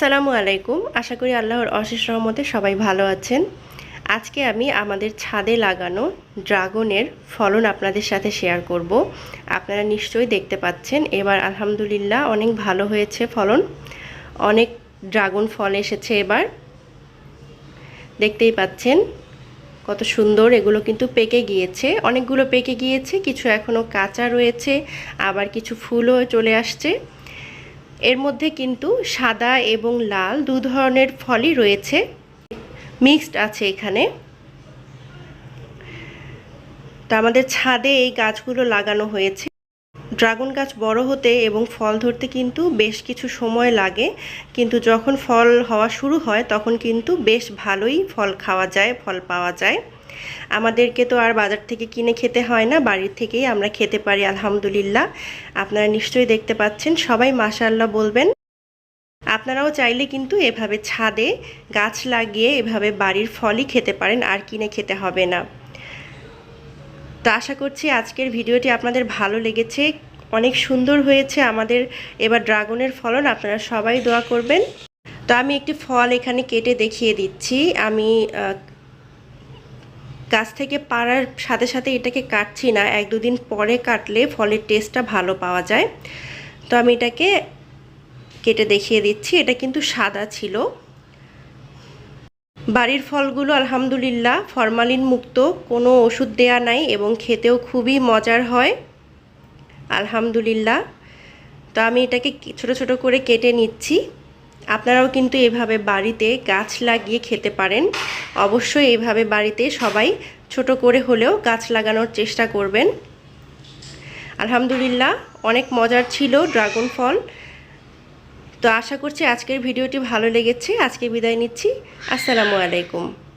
আসসালামু আলাইকুম। আশা করি আল্লাহর অশেষ রহমতে সবাই ভালো আছেন। আজকে আমি আমাদের ছাদে লাগানো ড্রাগনের ফলন আপনাদের সাথে শেয়ার করব। আপনারা নিশ্চয়ই দেখতে পাচ্ছেন, এবার আলহামদুলিল্লাহ অনেক ভালো হয়েছে ফলন। অনেক ড্রাগন ফল এসেছে এবার। দেখতেই পাচ্ছেন, কত সুন্দর এগুলো কিন্তু পেকে গিয়েছে। অনেকগুলো পেকে গিয়েছে, কিছু এখনও কাঁচা রয়েছে, আবার কিছু ফুলও চলে আসছে। এর মধ্যে কিন্তু সাদা এবং লাল দু ধরনের ফলই রয়েছে। মিক্সড আছে এখানে। তো আমাদের ছাদে এই গাছগুলো লাগানো হয়েছে। ড্রাগন গাছ বড় হতে এবং ফল ধরতে কিন্তু বেশ কিছু সময় লাগে। কিন্তু যখন ফল হওয়া শুরু হয়, তখন কিন্তু বেশ ভালোই ফল খাওয়া যায়, ফল পাওয়া যায়। আমাদেরকে তো আর বাজার থেকে কিনে খেতে হয় না, বাড়ির থেকেই আমরা খেতে পারি, আলহামদুলিল্লাহ। আপনারা নিশ্চয়ই দেখতে পাচ্ছেন, সবাই মাশাল্লাহ বলবেন। আপনারাও চাইলে কিন্তু এভাবে ছাদে গাছ লাগিয়ে এভাবে বাড়ির ফলই খেতে পারেন, আর কিনে খেতে হবে না। তো আশা করছি আজকের ভিডিওটি আপনাদের ভালো লেগেছে, অনেক সুন্দর হয়েছে আমাদের এবার ড্রাগনের ফলন, আপনারা সবাই দোয়া করবেন। তো আমি একটি ফল এখানে কেটে দেখিয়ে দিচ্ছি, আমি গাছ থেকে পাড়ার সাথে সাথে এটাকে কাটছি না, এক দুদিন পরে কাটলে ফলের টেস্টটা ভালো পাওয়া যায়। তো আমি এটাকে কেটে দেখিয়ে দিচ্ছি, এটা কিন্তু সাদা ছিল। বাড়ির ফলগুলো আলহামদুলিল্লাহ ফরমালিন মুক্ত কোনো ওষুধ দেয়া নাই এবং খেতেও খুবই মজার হয়। আলহামদুলিল্লাহ। তো আমি এটাকে ছোট ছোট করে কেটে নিচ্ছি। আপনারাও কিন্তু এভাবে বাড়িতে গাছ লাগিয়ে খেতে পারেন। অবশ্যই এভাবে বাড়িতে সবাই ছোট করে হলেও গাছ লাগানোর চেষ্টা করবেন। আলহামদুলিল্লাহ, অনেক মজার ছিল ড্রাগন ফল। তো আশা করছি আজকের ভিডিওটি ভালো লেগেছে। আজকে বিদায় নিচ্ছি। আসসালামু আলাইকুম।